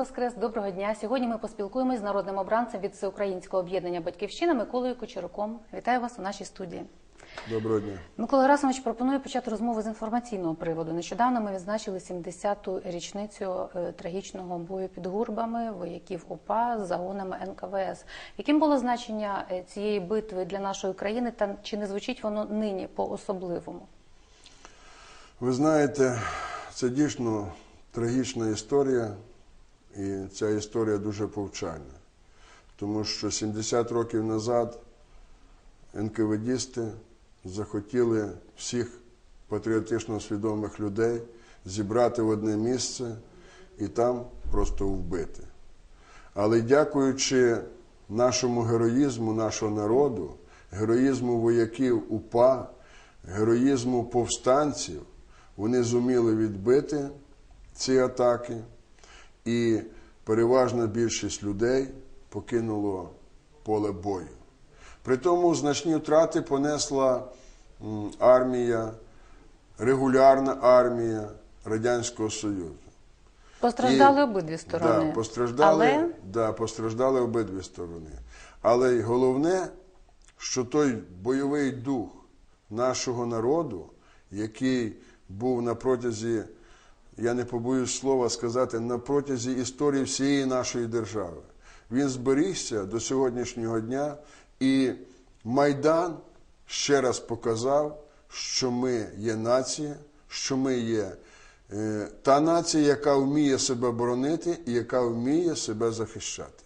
Воскрес, доброго дня. Сьогодні ми поспілкуємось з народним обранцем від Всеукраїнського об'єднання Батьківщина Миколою Кучеруком. Вітаю вас у нашій студії. Доброго дня. Микола Герасимович пропонує почати розмову з інформаційного приводу. Нещодавно ми відзначили 70-ту річницю е, трагічного бою під гурбами вояків ОПА з загонами НКВС. Яким було значення е, цієї битви для нашої країни, та чи не звучить воно нині по-особливому? Ви знаєте, це дійсно трагічна історія, і ця історія дуже повчальна. Тому що 70 років назад НКВДісти захотіли всіх патріотично свідомих людей зібрати в одне місце і там просто вбити. Але дякуючи нашому героїзму, нашого народу, героїзму вояків УПА, героїзму повстанців, вони зуміли відбити ці атаки, і переважна більшість людей покинуло поле бою. При тому значні втрати понесла армія, регулярна армія Радянського Союзу. Постраждали І- обидві сторони. Да, постраждали, Але да, постраждали обидві сторони. Але й головне, що той бойовий дух нашого народу, який був на протязі, я не побоюсь слова сказати, на протязі історії всієї нашої держави, він зберігся до сьогоднішнього дня, і Майдан ще раз показав, що ми є нація, що ми є е, та нація, яка вміє себе боронити і яка вміє себе захищати.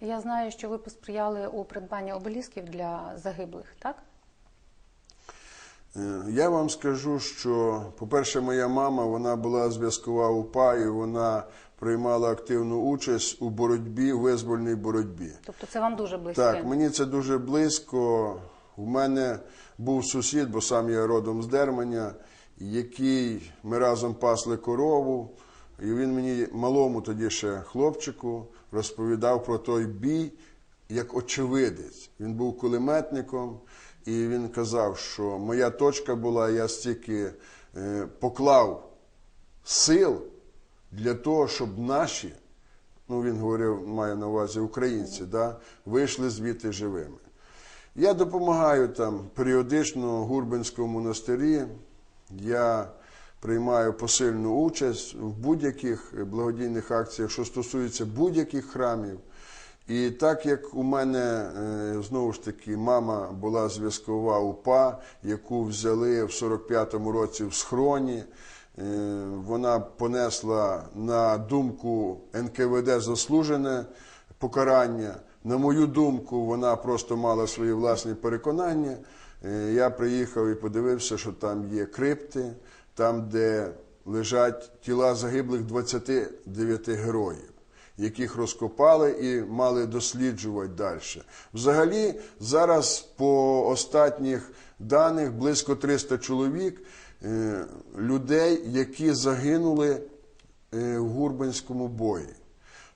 Я знаю, що ви посприяли у придбанні обелісків для загиблих, так? Е, Я вам скажу, що, по-перше, моя мама вона була зв'язкова УПА, і вона приймала активну участь у боротьбі, визвольній боротьбі. Тобто це вам дуже близьке. Так, мені це дуже близько. У мене був сусід, бо сам я родом з Дерманя, який ми разом пасли корову. І він мені малому тоді ще хлопчику розповідав про той бій як очевидець. Він був кулеметником, і він казав, що моя точка була, я стільки е, поклав сил для того, щоб наші ну він говорив, має на увазі українці, да, вийшли звідти живими. Я допомагаю там періодично Гурбинському монастирі. Я приймаю посильну участь в будь-яких благодійних акціях, що стосується будь-яких храмів. І так як у мене е, знову ж таки мама була зв'язкова УПА, яку взяли в 45-му році в схроні, е, вона понесла на думку НКВД заслужене покарання. На мою думку, вона просто мала свої власні переконання. Е, Я приїхав і подивився, що там є крипти, там, де лежать тіла загиблих 29 героїв яких розкопали і мали досліджувати далі. Взагалі, зараз по останніх даних близько 300 чоловік е, людей, які загинули е, в Гурбанському бої.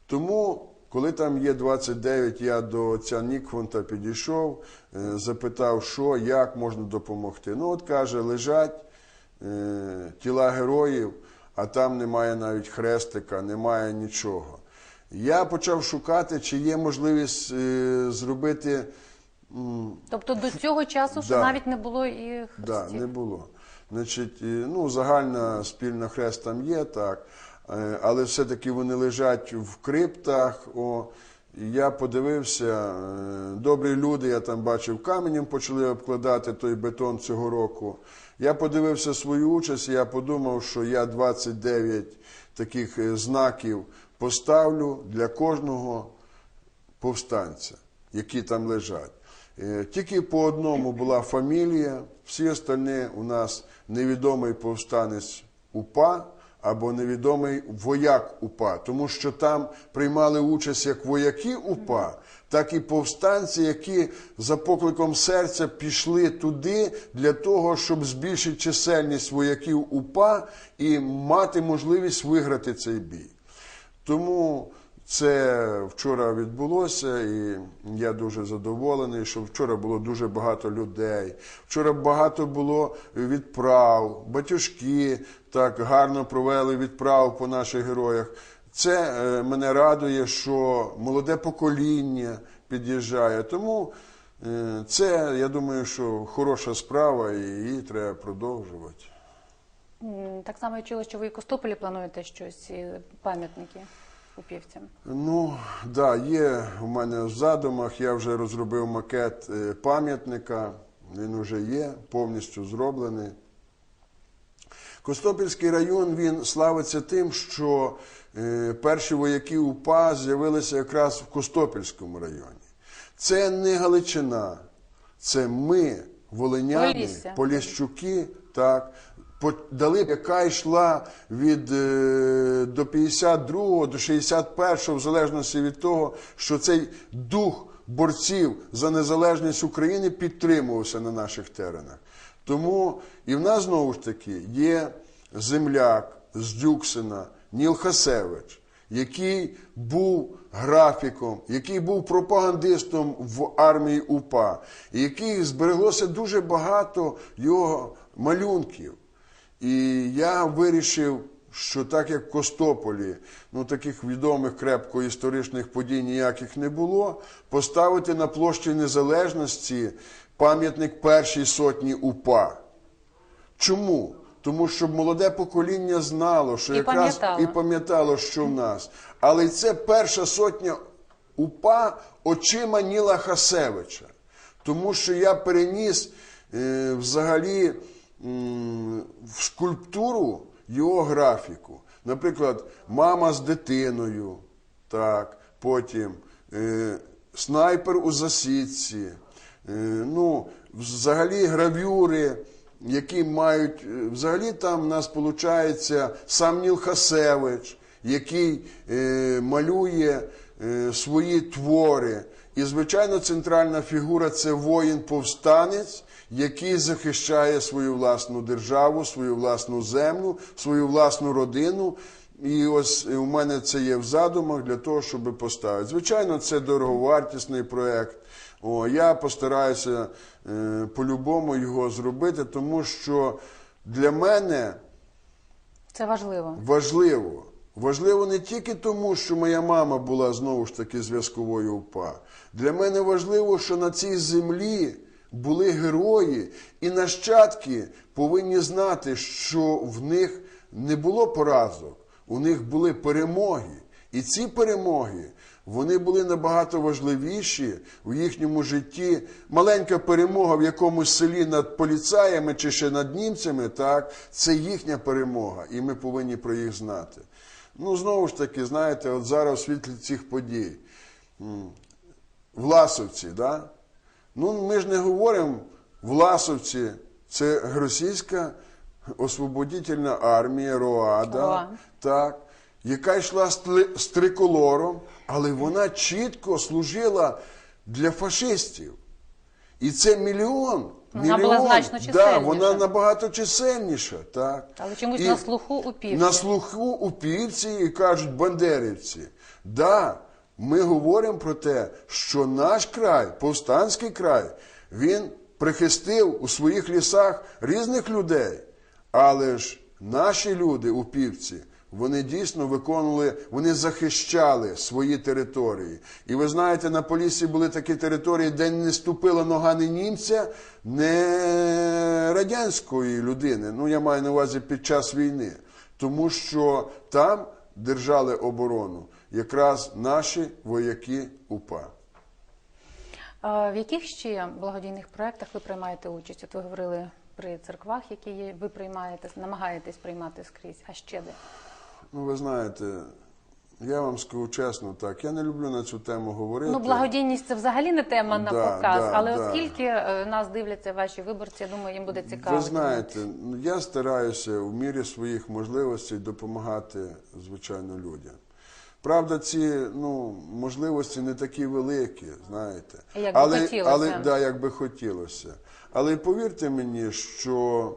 Тому, коли там є 29, я до отця Нікфонта підійшов, е, запитав, що, як можна допомогти. Ну, от каже, лежать тіла героїв, а там немає навіть хрестика, немає нічого. Я почав шукати, чи є можливість е, зробити. м, Тобто до цього часу ще Да. навіть не було і Да, хрестів. не було. Значить, е, ну, загальна спільна хрест там є, так. Е, Але все-таки вони лежать в криптах. О, і я подивився, е, добрі люди, я там бачив, каменем почали обкладати той бетон цього року. Я подивився свою участь, і я подумав, що я 29 таких е, знаків поставлю для кожного повстанця, які там лежать. Е, Тільки по одному була фамілія, всі остальні у нас невідомий повстанець УПА або невідомий вояк УПА, тому що там приймали участь як вояки УПА, так і повстанці, які за покликом серця пішли туди для того, щоб збільшити чисельність вояків УПА і мати можливість виграти цей бій. Тому Це вчора відбулося, і я дуже задоволений, що вчора було дуже багато людей. Вчора багато було відправ, батюшки так гарно провели відправ по наших героях. Це е, мене радує, що молоде покоління під'їжджає. Тому е, це, я думаю, що хороша справа, і її треба продовжувати. Так само я чула, що ви і Костополі плануєте щось, і пам'ятники упівцям. Ну, да, є у мене в задумах. Я вже розробив макет е, пам'ятника. Він вже є, повністю зроблений. Костопільський район він славиться тим, що е, перші вояки УПА з'явилися якраз в Костопільському районі. Це не Галичина, це ми, волиняни, Полісся. Поліщуки, так, дали, яка йшла від е, до 52 до 61 в залежності від того, що цей дух борців за незалежність України підтримувався на наших теренах. Тому і в нас знову ж таки є земляк з Дюксина Ніл Хасевич, який був графіком, який був пропагандистом в армії УПА, і який збереглося дуже багато його малюнків. І я вирішив, що так як в Костополі, ну таких відомих крепко історичних подій ніяких не було, поставити на площі Незалежності пам'ятник першій сотні УПА. Чому? Тому що молоде покоління знало, що І якраз пам'ятало. і пам'ятало, що в нас. Але це перша сотня УПА очима Ніла Хасевича. Тому що я переніс е, взагалі в скульптуру його графіку. Наприклад, мама з дитиною, так, потім е, снайпер у засідці, е, ну, взагалі гравюри, які мають, е, взагалі там в нас виходить сам Ніл Хасевич, який е, малює е, свої твори. І, звичайно, центральна фігура це воїн-повстанець, який захищає свою власну державу, свою власну землю, свою власну родину. І ось у мене це є в задумах для того, щоб поставити. Звичайно, це дороговартісний проєкт. О, я постараюся е, по-любому його зробити, тому що для мене Це важливо. важливо. Важливо не тільки тому, що моя мама була знову ж таки зв'язковою УПА. Для мене важливо, що на цій землі були герої, і нащадки повинні знати, що в них не було поразок, у них були перемоги. І ці перемоги вони були набагато важливіші в їхньому житті. Маленька перемога в якомусь селі над поліцаями чи ще над німцями, так, це їхня перемога, і ми повинні про їх знати. Ну, знову ж таки, знаєте, от зараз в світлі цих подій. Власовці, да? Ну, ми ж не говоримо Власовці, це російська освободительна армія Роада, Роа. так, яка йшла з тли- з триколором, але вона чітко служила для фашистів. І це мільйон. Вона мільйон. була значно да, вона набагато чисельніша. Так. Але чомусь І на слуху упівці. На слуху упівці і кажуть бандерівці. Да, ми говоримо про те, що наш край, повстанський край, він прихистив у своїх лісах різних людей. Але ж наші люди упівці, вони дійсно виконували, вони захищали свої території. І ви знаєте, на Поліссі були такі території, де не ступила нога ні німця, не радянської людини. Ну, я маю на увазі під час війни. Тому що там держали оборону якраз наші вояки УПА. А в яких ще благодійних проєктах ви приймаєте участь? От ви говорили при церквах, які ви приймаєте, намагаєтесь приймати скрізь. А ще де? Ну, ви знаєте, я вам скажу чесно так, я не люблю на цю тему говорити. Ну, благодійність це взагалі не тема на Да, показ, да, але да. оскільки е, нас дивляться ваші виборці, я думаю, їм буде цікаво. Ви знаєте, я стараюся в мірі своїх можливостей допомагати, звичайно, людям. Правда, ці ну, можливості не такі великі, знаєте. Як би але, хотілося. але да, як би хотілося. Але повірте мені, що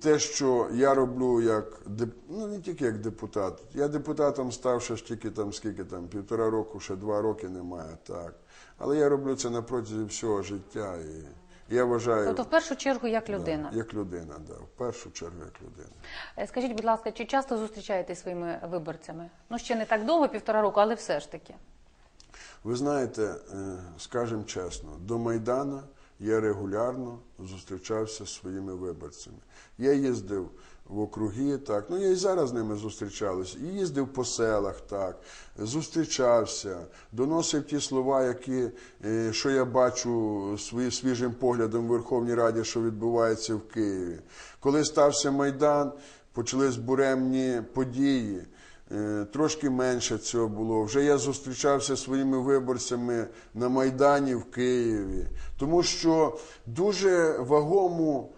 те, що я роблю як ну не тільки як депутат. Я депутатом став ще ж тільки там скільки там, півтора року, ще два роки немає, так. Але я роблю це на протязі всього життя. І я вважаю, Тобто, в першу чергу, як людина. як людина, да, в першу чергу як людина. Е, Скажіть, будь ласка, чи часто зустрічаєтесь своїми виборцями? Ну, ще не так довго, півтора року, але все ж таки. Ви знаєте, е, скажемо чесно, до Майдана я регулярно зустрічався зі своїми виборцями. Я їздив в округи, так, ну я і зараз з ними зустрічався, і їздив по селах, так, зустрічався, доносив ті слова, які, е, що я бачу своїм свіжим поглядом в Верховній Раді, що відбувається в Києві. Коли стався Майдан, почались буремні події. Е, Трошки менше цього було. Вже я зустрічався зі своїми виборцями на Майдані в Києві, тому що дуже вагому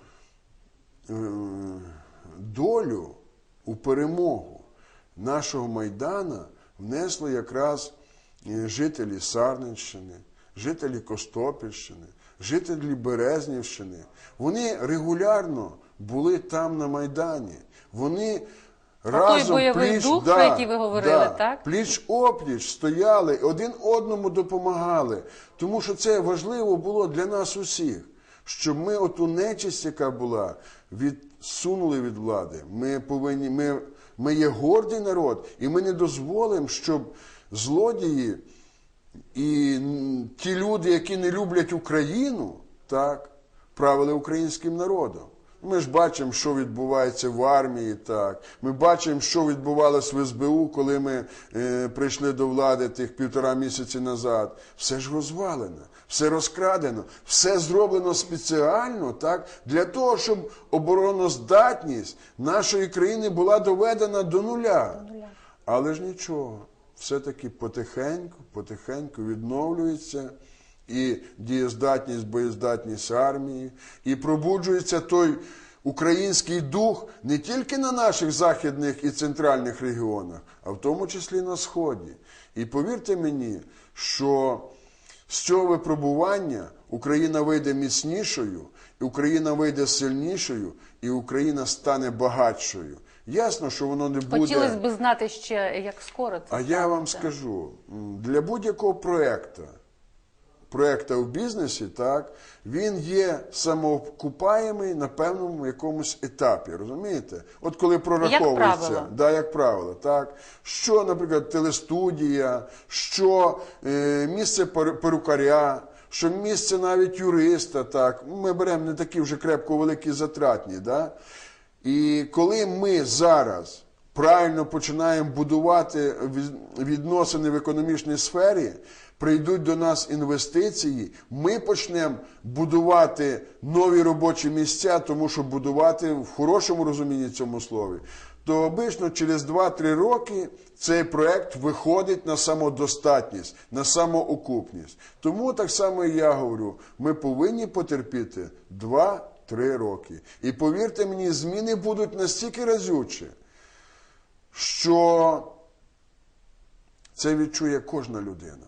е, долю у перемогу нашого Майдана внесли якраз е, жителі Сарненщини, жителі Костопільщини, жителі Березнівщини. Вони регулярно були там на Майдані. Вони разом бойовий пліч, дух, про який ви говорили, так? пліч опліч стояли, один одному допомагали. Тому що це важливо було для нас усіх, щоб ми оту нечисть, яка була, відсунули від влади. Ми повинні, ми, ми є гордий народ, і ми не дозволимо, щоб злодії і ті люди, які не люблять Україну, так, правили українським народом. Ми ж бачимо, що відбувається в армії, так. Ми бачимо, що відбувалося в СБУ, коли ми е, прийшли до влади тих півтора місяці назад. Все ж розвалено, все розкрадено, все зроблено спеціально, так, для того, щоб обороноздатність нашої країни була доведена до нуля. Але ж нічого, все-таки потихеньку, потихеньку відновлюється і дієздатність, боєздатність армії, і пробуджується той український дух не тільки на наших західних і центральних регіонах, а в тому числі на Сході. І повірте мені, що з цього випробування Україна вийде міцнішою, Україна вийде сильнішою, і Україна стане багатшою. Ясно, що воно не буде. Хотілося б знати ще, як скоро це А я вам скажу, для будь-якого проєкту, проєкту в бізнесі, так, він є самоокупаємий на певному якомусь етапі, розумієте? От коли прораховується, правило. да, як правило, так, що, наприклад, телестудія, що е, місце перукаря, що місце навіть юриста, так, ми беремо не такі вже крепко великі затратні, да? І коли ми зараз правильно починаємо будувати відносини в економічній сфері, прийдуть до нас інвестиції, ми почнемо будувати нові робочі місця, тому що будувати в хорошому розумінні цьому слові, то обично через 2-3 роки цей проект виходить на самодостатність, на самоокупність. Тому так само і я говорю, ми повинні потерпіти 2-3 роки. І повірте мені, зміни будуть настільки разючі, що це відчує кожна людина.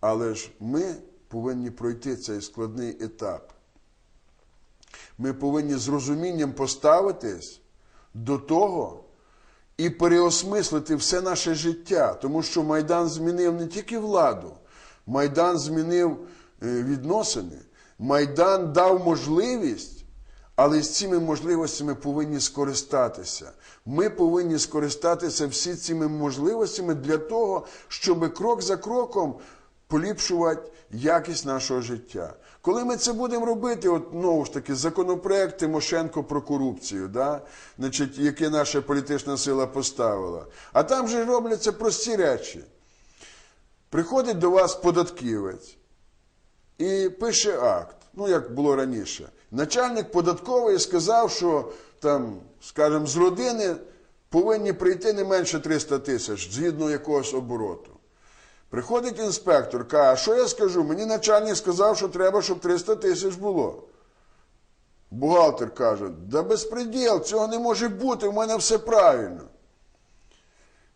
Але ж ми повинні пройти цей складний етап. Ми повинні з розумінням поставитись до того і переосмислити все наше життя, тому що Майдан змінив не тільки владу, Майдан змінив е, відносини, Майдан дав можливість, але з цими можливостями повинні скористатися. Ми повинні скористатися всі цими можливостями для того, щоб крок за кроком поліпшувати якість нашого життя. Коли ми це будемо робити, от знову ж таки, законопроект Тимошенко про корупцію, да? Значить, яке наша політична сила поставила. А там же робляться прості речі. Приходить до вас податківець і пише акт, ну як було раніше. Начальник податкової сказав, що там, скажімо, з родини повинні прийти не менше 300 тисяч згідно якогось обороту. Приходить інспектор, каже, а що я скажу? Мені начальник сказав, що треба, щоб 300 тисяч було. Бухгалтер каже, да безпреділ, цього не може бути, в мене все правильно.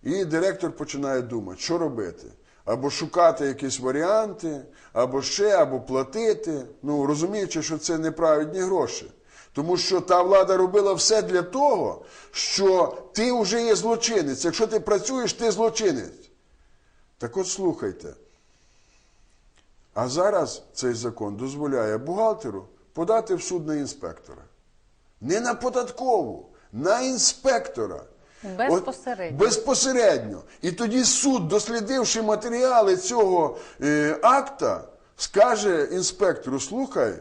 І директор починає думати, що робити. Або шукати якісь варіанти, або ще, або платити. Ну, розуміючи, що це неправедні гроші. Тому що та влада робила все для того, що ти вже є злочинець. Якщо ти працюєш, ти злочинець. Так от слухайте. А зараз цей закон дозволяє бухгалтеру подати в суд на інспектора. Не на податкову, на інспектора. Безпосередньо. От, безпосередньо. І тоді суд, дослідивши матеріали цього е, акта, скаже інспектору: слухай,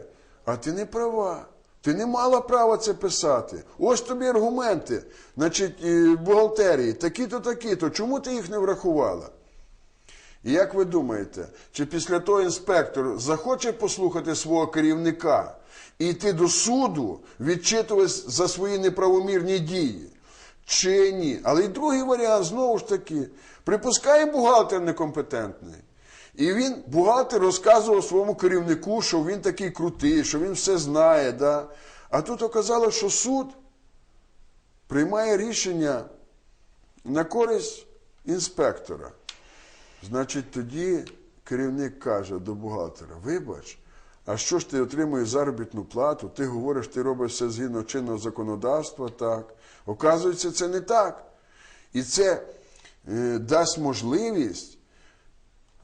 а ти не права. Ти не мала права це писати. Ось тобі аргументи, значить, бухгалтерії, такі-то, такі-то. Чому ти їх не врахувала? І як ви думаєте, чи після того інспектор захоче послухати свого керівника і йти до суду, відчитуватись за свої неправомірні дії? Чи ні? Але й другий варіант знову ж таки, припускає бухгалтер некомпетентний. І він, бухгалтер, розказував своєму керівнику, що він такий крутий, що він все знає. Да? А тут оказалось, що суд приймає рішення на користь інспектора. Значить, тоді керівник каже до бухгалтера: вибач, а що ж ти отримуєш заробітну плату? Ти говориш, ти робиш все згідно чинного законодавства, так. Оказується, це не так. І це е, дасть можливість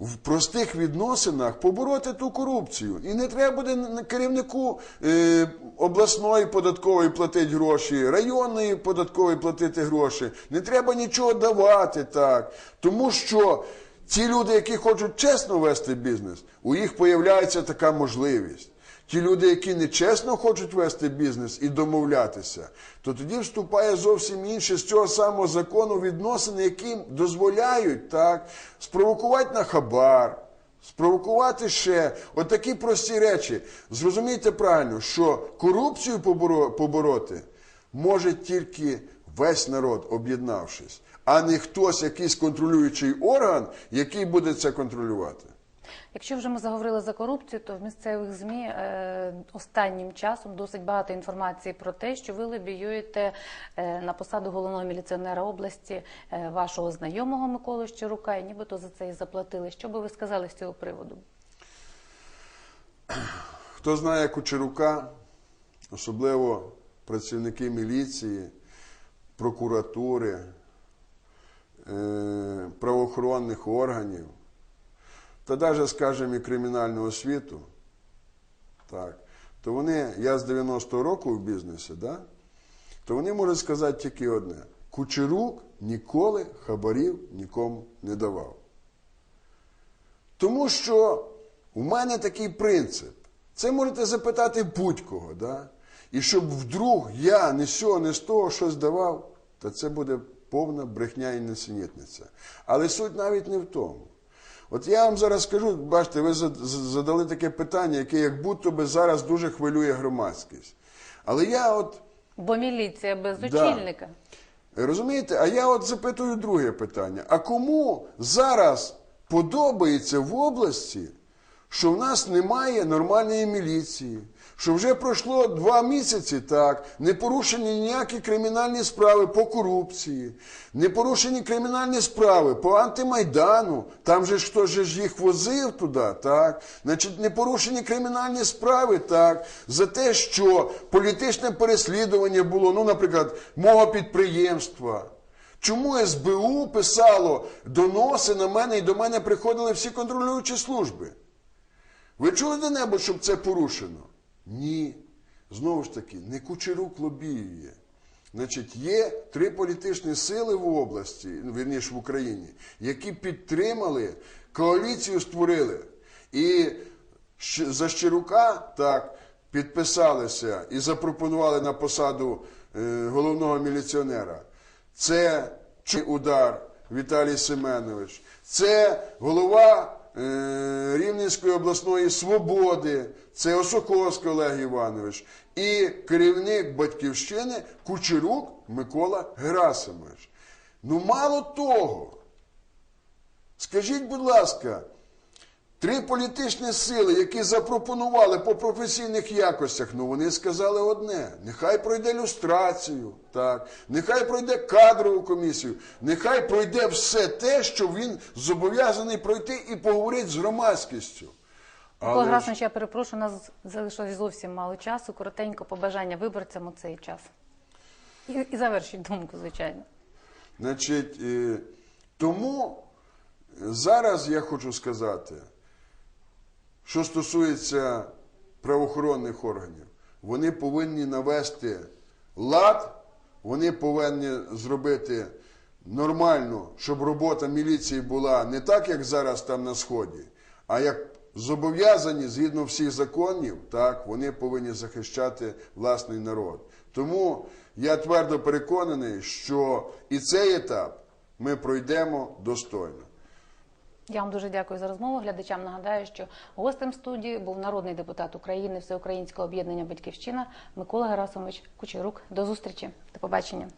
в простих відносинах побороти ту корупцію. І не треба буде керівнику е, обласної податкової платити гроші, районної податкової платити гроші. Не треба нічого давати так. Тому що ці люди, які хочуть чесно вести бізнес, у їх появляється така можливість. Ті люди, які нечесно хочуть вести бізнес і домовлятися, то тоді вступає зовсім інше з цього самого закону відносини, які дозволяють так спровокувати на хабар, спровокувати ще отакі прості речі. Зрозумійте правильно, що корупцію побороти може тільки весь народ, об'єднавшись, а не хтось, якийсь контролюючий орган, який буде це контролювати. Якщо вже ми заговорили за корупцію, то в місцевих змі е, останнім часом досить багато інформації про те, що ви лобіюєте е, на посаду головного міліціонера області е, вашого знайомого Миколу Щирука, і нібито за це і заплатили. Що би ви сказали з цього приводу? Хто знає Кучерука, особливо працівники міліції, прокуратури, е, правоохоронних органів, та навіть, скажімо, і кримінального світу, так, то вони, я з 90-го року в бізнесі, да, то вони можуть сказати тільки одне: Кучерук ніколи хабарів нікому не давав. Тому що у мене такий принцип. Це можете запитати будь-кого, да? і щоб вдруг я не з цього, не з того щось давав, то це буде повна брехня і несенітниця. Але суть навіть не в тому. От я вам зараз скажу, бачите, ви зад- задали таке питання, яке як будто би зараз дуже хвилює громадськість. Але я от Бо міліція без Да. очільника. Розумієте? А я от запитую друге питання: а кому зараз подобається в області, що в нас немає нормальної міліції? Що вже пройшло два місяці, так, не порушені ніякі кримінальні справи по корупції, не порушені кримінальні справи по антимайдану, там же хто ж їх возив туди, так, значить, не порушені кримінальні справи, так, за те, що політичне переслідування було, ну, наприклад, мого підприємства. Чому СБУ писало доноси на мене і до мене приходили всі контролюючі служби? Ви чули де-небудь, щоб це порушено? Ні. Знову ж таки, не Кучерук лобіює. Значить, є три політичні сили в області, вірніше в Україні, які підтримали, коаліцію створили. І за Щирука так підписалися і запропонували на посаду е, головного міліціонера. Це удар Віталій Семенович, це голова Рівненської обласної свободи, це Осоковський Олег Іванович і керівник батьківщини Кучерук Микола Герасимович. Ну, мало того, скажіть, будь ласка, Три політичні сили, які запропонували по професійних якостях, ну вони сказали одне: нехай пройде люстрацію, так, нехай пройде кадрову комісію, нехай пройде все те, що він зобов'язаний пройти і поговорити з громадськістю. Микола Грасович, я перепрошую, у нас залишилось зовсім мало часу. Коротенько побажання виборцям у цей час. І, і завершіть думку, звичайно. Значить, е, тому зараз я хочу сказати, що стосується правоохоронних органів, вони повинні навести лад, вони повинні зробити нормально, щоб робота міліції була не так, як зараз там на Сході, а як зобов'язані згідно всіх законів, так, вони повинні захищати власний народ. Тому я твердо переконаний, що і цей етап ми пройдемо достойно. Я вам дуже дякую за розмову. Глядачам нагадаю, що гостем студії був народний депутат України Всеукраїнського об'єднання Батьківщина Микола Герасимович Кучерук. До зустрічі. До побачення.